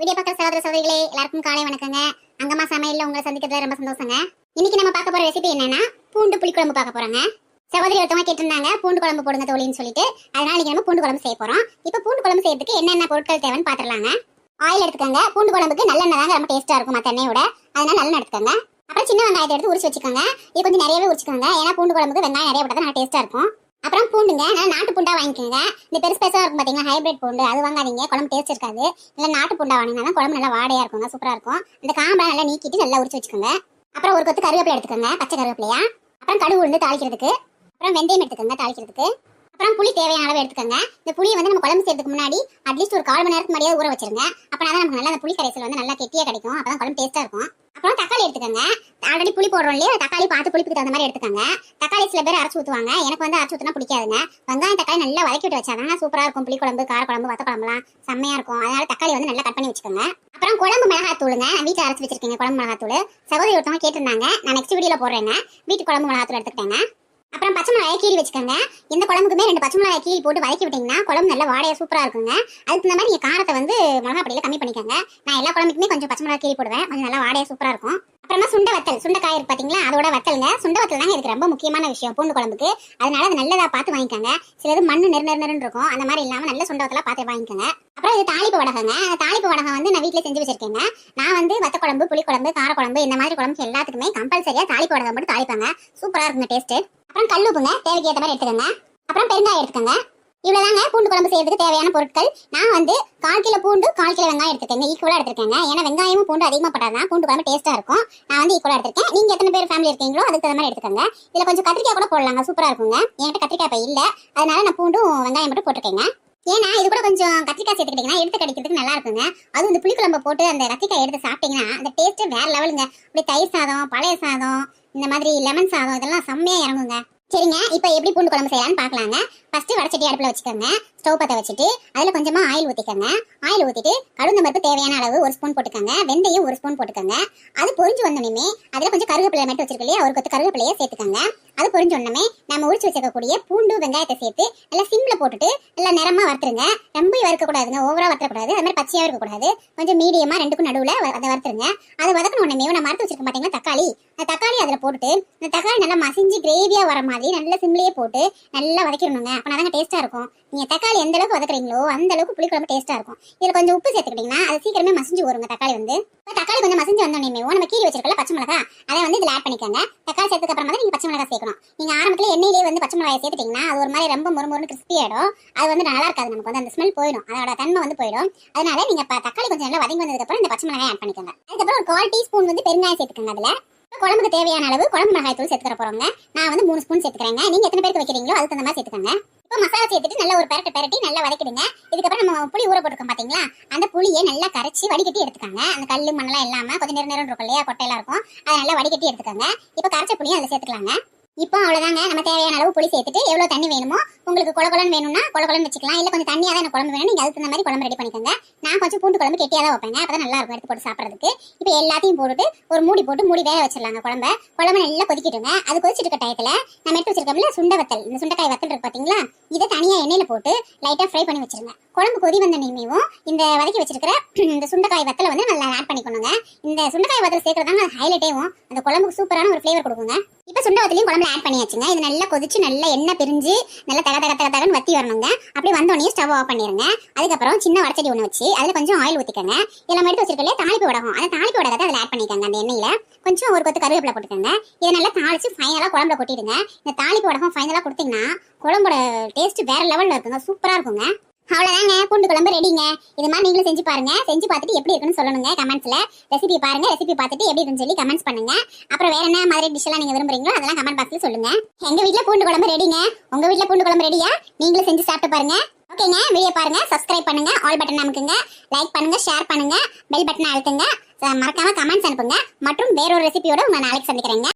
Video பார்க்குற சகோதர சகோதரிகளே எல்லாருக்கும் காலை வணக்கங்க. அங்கம்மா சமையல்ல உங்களை சந்திக்கிறதுல ரொம்ப சந்தோஷங்க. இன்னைக்கு நம்ம பார்க்க போற ரெசிபி என்னன்னா பூண்டு புளிக்குழம்பு பார்க்க போறோங்க. சகோதரி ஒருத்தவங்க கேட்டிருந்தாங்க பூண்டு குழம்பு போடுங்க தோழின்னு சொல்லிட்டு. அதனால இன்னைக்கு நம்ம பூண்டு குழம்பு செய்ய போறோம். இப்போ பூண்டு குழம்பு செய்யறதுக்கு என்னென்ன பொருட்கள் தேவைன்னு பாத்துடலாங்க ஆயில் எடுத்துக்கோங்க. பூண்டு குழம்புக்கு நல்லெண்ணெய் தாங்க ரொம்ப டேஸ்டா இருக்கும் மற்ற எண்ணெயோட அதனால நல்லெண்ணெய் எடுத்துக்கோங்க. அப்புறம் சின்ன வெங்காயத்தை எடுத்து உரிச்சு வச்சுக்கோங்க. இது கொஞ்சம் நிறையவே உரிச்சுக்கோங்க. ஏன்னா பூண்டு குழம்புக்கு வெங்காயம் நிறைய போட்டா நல்லா டேஸ்டா இருக்கும். அப்புறம் பூண்டுங்க. நல்லா நாட்டு பூண்டா வாங்கிக்கோங்க. இந்த பெருசு பெருசாக இருக்கும் பார்த்தீங்கன்னா ஹைபிரிட் பூண்டு. அது வாங்காதீங்க. குழம்பு டேஸ்ட் இருக்காது. இல்லை நாட்டு பூண்டா வாங்கினா குழம்பு நல்லா வாடையாக இருக்குங்க. சூப்பராக இருக்கும். அந்த காம்பை நல்லா நீக்கிட்டு நல்லா உரிச்சு வச்சுக்கோங்க. அப்புறம் ஒரு கொத்து கருவேப்பிலை எடுத்துக்கோங்க. பச்சை கருவேப்பிலையா? அப்புறம் கடுகு உளுந்து தாளிக்கிறதுக்கு. அப்புறம் வெந்தயம் எடுத்துக்கோங்க தாளிக்கிறதுக்கு. அப்புறம் புளி தேவையான அளவு எடுத்துக்கோங்க. இந்த புளியை வந்து நம்ம குழம்பு செய்யறதுக்கு முன்னாடி அட்லீஸ்ட் ஒரு கால் மணி நேரத்துக்கு முன்னாடியே ஊற வச்சிருங்க. அப்பனா தான் நமக்கு நல்லா அந்த புளி கரைசல் வந்து நல்லா கெட்டியாக கிடைக்கும். அப்பதான் குழம்பு டேஸ்ட்டாக இருக்கும். அப்புறம் தக்காளி எடுத்துக்கோங்க. ஆல்ரெடி புளி போடுறோம் இல்லையா? தக்காளி பார்த்து புளிப்புக்கு தகுந்த மாதிரி எடுத்துக்கோங்க. தக்காளி சில பேர் அரைச்சி ஊற்றுவாங்க எனக்கு வந்து அரைச்சி ஊற்றினா பிடிக்காதுங்க. வெங்காயம் தக்காளி நல்லா வதக்கி விட்டு வச்சாங்க சூப்பராக இருக்கும். புளி குழம்பு கார குழம்பு வத்த குழம்புலாம் செம்மையாக இருக்கும். அதனால தக்காளி வந்து நல்லா கட் பண்ணி வச்சுக்கோங்க. அப்புறம் குழம்பு மிளகாய் தூளுங்க. நான் வீட்டில் அரைச்சி வச்சிருக்கேங்க குழம்பு மிளகாய் தூள். சகோதரி ஒருத்தவங்க கேட்டிருந்தாங்க. நான் நெக்ஸ்ட் வீடியோவில் போடுறேங்க. வீட்டு குழம்பு மிளகாய் தூள் எடுத்துக்கிட்டேங்க. அப்புறம் பச்சை மிளகாயை கீறி வச்சுக்கோங்க. இந்த குழம்புக்குமே ரெண்டு பச்சை மிளகாய் கீறி போட்டு வதக்கி விட்டீங்கன்னா குழம்பு நல்லா வாடையா சூப்பராக இருக்குங்க. அதுக்கு தகுந்த மாதிரி காரத்தை வந்து மிளகா பொடியில் கம்மி பண்ணிக்கோங்க. நான் எல்லா குழம்புக்குமே கொஞ்சம் பச்சை மிளகாய் கீறி போடுவேன். கொஞ்சம் நல்லா வாடையா சூப்பராக இருக்கும். அப்புறமா சுண்ட வத்தல் சுண்டைக்காய் இருக்கு பார்த்தீங்களா அதோட வத்தலுங்க. சுண்ட வத்தல் தாங்க இதுக்கு ரொம்ப முக்கியமான விஷயம் பூண்டு குழம்புக்கு. அதனால அது நல்லதாக பார்த்து வாங்கிக்கோங்க. சிலது மண்ணு நெரு நெரு நெருன்னு இருக்கும். அந்த மாதிரி இல்லாமல் நல்ல சுண்ட வத்தலா பார்த்து வாங்கிக்கோங்க. அப்புறம் இது தாளிப்பு வடகங்க. அந்த தாளிப்பு வடகம் வந்து நான் வீட்டில் செஞ்சு வச்சிருக்கேங்க. நான் வந்து வத்த குழம்பு புளி குழம்பு கார குழம்பு இந்த மாதிரி குழம்பு எல்லாத்துக்குமே கம்பல்சரியா தாளிப்பு வடகம் மட்டும் தாளிப்பாங்க. சூப்பராக இருக்குங்க டேஸ்ட்டு அப்புறம் கல்லுப்புங்க தேவைக்கு ஏற்ற மாதிரி எடுத்துக்கோங்க. அப்புறம் பெருங்காயம் எடுத்துக்கோங்க. இவ்வளோதாங்க பூண்டு குழம்பு செய்யறதுக்கு தேவையான பொருட்கள். நான் வந்து கால் கிலோ பூண்டு கால் கிலோ வெங்காயம் எடுத்துக்கேங்க ஈக்குவலாக எடுத்துருக்கேங்க. ஏன்னா வெங்காயமும் பூண்டு அதிகமாக போட்டாதான் பூண்டு குழம்பு டேஸ்ட்டாக இருக்கும். நான் வந்து ஈக்குவலாக எடுத்துருக்கேன். நீங்கள் எத்தனை பேர் ஃபேமிலி இருக்கீங்களோ அதுக்கு தகுந்த மாதிரி எடுத்துக்கோங்க. இதில் கொஞ்சம் கத்திரிக்காய் கூட போடலாங்க. சூப்பராக இருக்குங்க. என்கிட்ட கத்திரிக்காய் இப்போ இல்லை. அதனால நான் பூண்டும் வெங்காயம் மட்டும் போட்டுருக்கேங்க. ஏன்னா இது கூட கொஞ்சம் கத்திரிக்காய் சேர்த்துக்கிட்டீங்கன்னா எடுத்து கடிக்கிறதுக்கு நல்லா இருக்குங்க. அதுவும் இந்த புளிக்குழம்பு போட்டு அந்த கத்திரிக்காய் எடுத்து சாப்பிட்டீங்கன்னா அந்த டேஸ்ட்டு வேறு லெவலுங்க அப்படியே தயிர் சாதம் பழைய சாதம் இந்த மாதிரி லெமன் சாதம் இதெல்லாம் செம்மையா இறங்குங்க. சரிங்க இப்போ எப்படி பூண்டு குழம்பு செய்யலாம்னு பார்க்கலாங்க. ஃபஸ்ட்டு வடச்சட்டி அடுப்பில் வச்சுக்கோங்க. ஸ்டவ் பற்ற வச்சுட்டு அதில் கொஞ்சமாக ஆயில் ஊற்றிக்கோங்க ஆயில் ஊற்றிட்டு கடுந்த பருப்பு தேவையான அளவு ஒரு ஸ்பூன் போட்டுக்கோங்க. வெந்தயம் ஒரு ஸ்பூன் போட்டுக்கோங்க. அது பொரிஞ்சு வந்தோடனே அதில் கொஞ்சம் கருவேப்பிலை மட்டும் வச்சிருக்கு இல்லையா? ஒரு கொத்து கருவேப்பிலையை சேர்த்துக்கோங்க. அது பொரிஞ்சு உடனே நம்ம உரிச்சு வச்சிருக்கக்கூடிய பூண்டு வெங்காயத்தை சேர்த்து நல்லா சிம்ல போட்டுட்டு நல்லா நிறமா வறுத்துருங்க. ரொம்ப வறுக்கக்கூடாதுங்க ஓவரா வறுத்தக்கூடாது அது மாதிரி பச்சையாக இருக்கக்கூடாது. கொஞ்சம் மீடியமா ரெண்டுக்கும் நடுவில் அதை வறுத்துருங்க. அதை வதக்கணும் உடனே நம்ம மறுத்து வச்சிருக்க மாட்டீங்களா தக்காளி? அந்த தக்காளி அதில் போட்டுட்டு அந்த தக்காளி நல்லா மசிஞ்சு கிரேவியாக வர மாதிரி நல்லா சிம்லயே போட்டு நல்லா வதக்கிடணுங்க. அப்போ தாங்க டேஸ்ட்டாக இருக்கும். நீங்க தக்காளி எந்த அளவுக்கு வதக்குறீங்களோ அந்த அளவுக்கு புளிக்குழம்பு டேஸ்டா இருக்கும். இதுல கொஞ்சம் உப்பு சேர்த்துக்கிட்டீங்கன்னா அது சீக்கிரமே மசிஞ்சு வருங்க தக்காளி வந்து. தக்காளி கொஞ்சம் மசிஞ்சு வந்தோடனே நம்ம கீழே வச்சிருக்கல பச்சை மிளகா அதை வந்து இதுல ஆட் பண்ணிக்கோங்க. தக்காளி சேர்த்துக்கு அப்புறமா தான் நீங்க பச்சை மிளகா சேர்க்கணும். நீங்க ஆரம்பத்துல எண்ணெயிலே வந்து பச்சை மிளகாய் சேர்த்துட்டீங்கன்னா அது ஒரு மாதிரி ரொம்ப மொறுமொறுன்னு கிறிஸ்பி ஆயிடும். அது வந்து நல்லா இருக்காது நமக்கு. வந்து அந்த ஸ்மெல் போயிடும். அதோட தன்மை வந்து போயிடும். அதனால நீங்க இப்போ தக்காளி கொஞ்சம் நல்லா வதங்கி வந்ததுக்கு அப்புறம் இந்த பச்சை மிளகாய் ஆட் பண்ணிக்கோங்க. அதுக்கப்புறம் ஒரு கால் டீஸ்பூன் வந்து பெருங்காயம் சேர்த்துக்கோங்க அதுல. குழம்புக்கு தேவையான அளவு குழம்பு மிளகாய் தூள் சேர்த்துக்கிற போறோங்க. நான் வந்து மூணு ஸ்பூன் சேர்த்துக்கிறேங்க. நீங்க எத்தனை பேருக்கு வைக்கிறீங்களோ அதுக்கு தகுந்த மாதிரி சேர்த்துக்கோங்க. இப்போ மசாலா சேர்த்துட்டு நல்லா ஒரு பரட்டு பரட்டி நல்லா வதக்கிடுங்க. இதுக்கப்புறம் நம்ம புளி ஊற போட்டிருக்கோம் பாத்தீங்களா? அந்த புளியை நல்லா கரைச்சி வடிகட்டி எடுத்துக்காங்க. அந்த கல்லு மண்ணெல்லாம் இல்லாம கொஞ்சம் நேரம் நேரம் இருக்கும் இல்லையா? கொட்டையெல்லாம் இருக்கும். அதை நல்லா வடிகட்டி எடுத்துக்கோங்க. இப்போ கரைச்ச புளியும் அதில் சேர்த்துக்கலாங்க. இப்போ அவ்வளவுதாங்க. நம்ம தேவையான அளவு புளி சேர்த்துட்டு எவ்வளவு தண்ணி வேணுமோ உங்களுக்கு கொல கொலன்னு வேணும்னா கொல வச்சுக்கலாம். இல்லை கொஞ்சம் தண்ணியாக தான் எனக்கு குழம்பு வேணும். நீங்கள் அதுக்கு தகுந்த மாதிரி குழம்பு ரெடி பண்ணிக்கோங்க. நான் கொஞ்சம் பூண்டு குழம்பு கெட்டியாக தான் வைப்பேங்க. அப்பதான் நல்லா இருக்கும். எடுத்து போட்டு சாப்பிட்றதுக்கு. இப்போ எல்லாத்தையும் போட்டுட்டு ஒரு மூடி போட்டு மூடி வேக வச்சிடலாங்க குழம்ப. குழம்பு நல்லா கொதிக்கிட்டுங்க. அது கொதிச்சிட்டு இருக்க டயத்துல நம்ம எடுத்து வச்சிருக்கோம்ல சுண்ட வத்தல். இந்த சுண்டைக்காய் வத்தல் இருக்கு பாத்தீங்களா? இதை தனியா எண்ணெயில் போட்டு லைட்டா ஃப்ரை பண்ணி வச்சிருங்க. குழம்பு கொதி வந்த நிமியும் இந்த வதக்கி வச்சிருக்கிற இந்த சுண்டைக்காய் வத்தலை வந்து நல்லா ஆட் பண்ணிக்கணுங்க. இந்த சுண்டைக்காய் வத்தல் சேர்க்கறதாங்க ஹைலைட்டேவும் அந்த குழம்புக்கு சூப்பரான ஒரு ஃப்ளேவர் கொடுக்குங்க. இப்போ சுண்டவத்திலையும் குழம்புல ஆட் பண்ணியாச்சுங்க. இது நல்லா கொதிச்சு நல்லா எண்ணெய் பிரிஞ்சு நல்லா தக தக தக தகன்னு வத்தி வரணுங்க. அப்படி வந்தோடனே ஸ்டவ் ஆஃப் பண்ணிடுங்க அதுக்கப்புறம் சின்ன வடச்சடி ஒன்று வச்சு அதில் கொஞ்சம் ஆயில் ஊற்றிக்கங்க இதெல்லாம் எடுத்து வச்சிருக்கல தாளிப்பு வடகம். அந்த தாளிப்பு வடகத்தை அதில் ஆட் பண்ணிக்கோங்க அந்த எண்ணெயில. கொஞ்சம் ஒரு கொத்து கருவேப்பிலை போட்டுக்கோங்க. இதை நல்லா தாளிச்சு ஃபைனலாக குழம்புல கொட்டிடுங்க. இந்த தாளிப்பு வடகம் ஃபைனலாக கொடுத்தீங்கன்னா குழம்போட டேஸ்ட் வேற லெவலில் இருக்குங்க. சூப்பராக இருக்குங்க. அவ்வளோதாங்க பூண்டு குழம்பு ரெடிங்க இது மாதிரி நீங்களும் செஞ்சு பாருங்க. செஞ்சு பார்த்துட்டு எப்படி இருக்குன்னு சொல்லணுங்க கமெண்ட்ஸ்ல ரெசிபி பாருங்க. ரெசிபி பார்த்துட்டு எப்படி இருக்குன்னு சொல்லி கமெண்ட்ஸ் பண்ணுங்க. அப்புறம் வேற என்ன மாதிரி டிஷ்லாம் நீங்கள் விரும்புறீங்களோ அதெல்லாம் கமெண்ட் பாக்ஸில் சொல்லுங்க. எங்கள் வீட்டில் பூண்டு குழம்பு ரெடிங்க உங்க வீட்ல பூண்டு குழம்பு ரெடியா நீங்களும் செஞ்சு சாப்பிட்டு பாருங்க. ஓகேங்க வீடியோ பாருங்க. சப்ஸ்கிரைப் பண்ணுங்க. ஆல் பட்டன் அமுக்குங்க. லைக் பண்ணுங்க. ஷேர் பண்ணுங்க. பெல் பட்டனை அழுத்துங்க. மறக்காம கமெண்ட்ஸ் அனுப்புங்க. மற்றும் வேறொரு ரெசிபியோட உங்களை நாளைக்கு சந்திக்கிறேங்க.